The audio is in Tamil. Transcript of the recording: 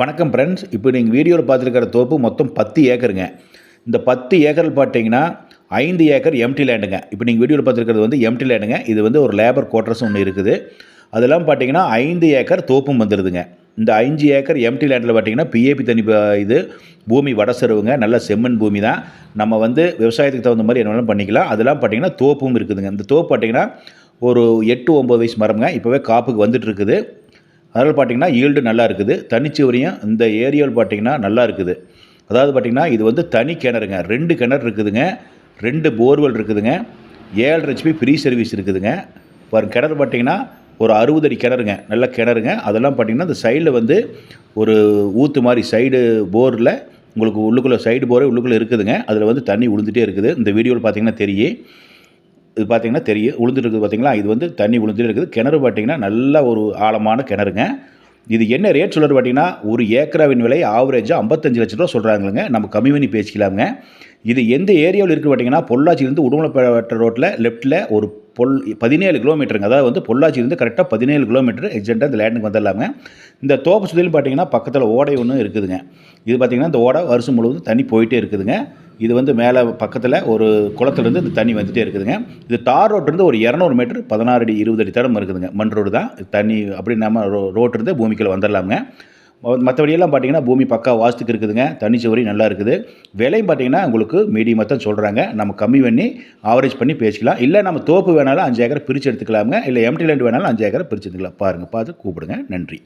வணக்கம் ஃப்ரெண்ட்ஸ் இப்போ நீங்கள் வீடியோவில் பார்த்துருக்கிற தோப்பு மொத்தம் பத்து ஏக்கருங்க. இந்த பத்து ஏக்கரில் பார்த்தீங்கன்னா ஐந்து ஏக்கர் எம்டி லேண்டுங்க இப்போ நீங்கள் வீடியோவில் பார்த்துருக்கிறது வந்து எம்டி லேண்டுங்க இது வந்து ஒரு லேபர் குவார்ட்டர்ஸ் ஒன்று இருக்குது. அதெல்லாம் பார்த்தீங்கன்னா ஐந்து ஏக்கர் தோப்பும் வந்துடுதுங்க இந்த அஞ்சு ஏக்கர் எம்டி லேண்டில் பார்த்தீங்கன்னா பிஏபி தனி இது பூமி வடசருவுங்க நல்ல செம்மண் பூமி தான். நம்ம வந்து விவசாயத்துக்கு தகுந்த மாதிரி என்ன வேணாலும் பண்ணிக்கலாம். அதெல்லாம் பார்த்தீங்கன்னா தோப்பும் இருக்குதுங்க. இந்த தோப்பு பார்த்தீங்கன்னா ஒரு எட்டு ஒம்பது வயசு மரம்ங்க. இப்போவே காப்புக்கு வந்துட்டு இருக்குது. அதனால் பார்த்தீங்கன்னா ஈல்டு நல்லா இருக்குது. தனிச்சுவரியும் இந்த ஏரியாவில் பார்த்தீங்கன்னா நல்லா இருக்குது. அதாவது பார்த்தீங்கன்னா இது வந்து தனி கிணறுங்க. ரெண்டு கிணறு இருக்குதுங்க. ரெண்டு போர்வெல் இருக்குதுங்க. ஏழு ஹெச்பி ஃப்ரீ சர்வீஸ் இருக்குதுங்க. பாருங்க கிணறு பார்த்திங்கன்னா ஒரு அறுபது அடி கிணறுங்க. நல்ல கிணறுங்க. அதெல்லாம் பார்த்தீங்கன்னா இந்த சைடில் வந்து ஒரு ஊத்து மாதிரி சைடு போரில் உங்களுக்கு உள்ளுக்குள்ளே சைடு போரே உள்ளுக்குள்ளே இருக்குதுங்க. அதில் வந்து தண்ணி விழுந்துகிட்டே இருக்குது. இந்த வீடியோவில் பார்த்தீங்கன்னா தெரியும். இது பார்த்தீங்கன்னா தெரியும். உளுந்துட்டு இருக்குது பார்த்தீங்களா? இது வந்து தண்ணி உளுந்துட்டு இருக்குது. கிணறு பார்த்திங்கன்னா நல்ல ஒரு ஆழமான கிணறுங்க. இது என்ன ரேட் சொல்கிறது பார்த்தீங்கன்னா? ஒரு ஏக்கராவின் விலை ஆவரேஜாக ஐம்பத்தஞ்சு லட்ச ரூபா சொல்கிறாங்களுங்க நம்ம கம்மி பண்ணி பேசிக்கலாமுங்க. இது எந்த ஏரியாவில் இருக்குது பார்த்தீங்கன்னா? பொள்ளாச்சியிலேருந்து உடுமலைப்பேட்டை ரோட்டில் லெஃப்ட்டில் ஒரு பொல் பதினேழு கிலோமீட்டருங்க அதாவது வந்து பொள்ளாச்சியிலேருந்து கரெக்டாக பதினேழு கிலோமீட்டர் எக்ஸாக்டாக இந்த லேண்டுக்கு வந்துடலாங்க. இந்த தோப்பு சுற்றிலும் பார்த்தீங்கன்னா பக்கத்தில் ஓடை ஒன்று இருக்குதுங்க. இது பார்த்திங்கன்னா இந்த ஓடை வருஷம் முழுவதும் தண்ணி போயிட்டே இருக்குதுங்க. இது வந்து மேலே பக்கத்தில் ஒரு குளத்துலேருந்து இந்த தண்ணி வந்துகிட்டே இருக்குதுங்க. இது தார் ரோட்லேருந்து ஒரு இரநூறு மீட்டர் பதினாறு அடி இருபது அடி தடம் இருக்குதுங்க. மண் ரோடு தான். தண்ணி அப்படி நம்ம ரோ ரோட்டிலிருந்து பூமிக்குள்ளே வந்துடலாமுங்க. மற்றபடியெல்லாம் பார்த்தீங்கன்னா பூமி பக்கா வாஸ்துக்கு இருக்குதுங்க. தண்ணி சுவரி நல்லா இருக்குது. விலையும் பார்த்தீங்கன்னா உங்களுக்கு மீடியமாக தான் சொல்கிறாங்க நம்ம கம்மி பண்ணி ஆவரேஜ் பண்ணி பேசிக்கலாம். இல்லை நம்ம தோப்பு வேணாலும் அஞ்சு ஏக்கரை பிரித்து எடுத்துக்கலாமுங்க. இல்லை எம்டி லேண்ட் வேணாலும் அஞ்சு ஏக்கரை பிரித்து எடுத்துக்கலாம். பாருங்கள் பார்த்து கூப்பிடுங்க. நன்றி.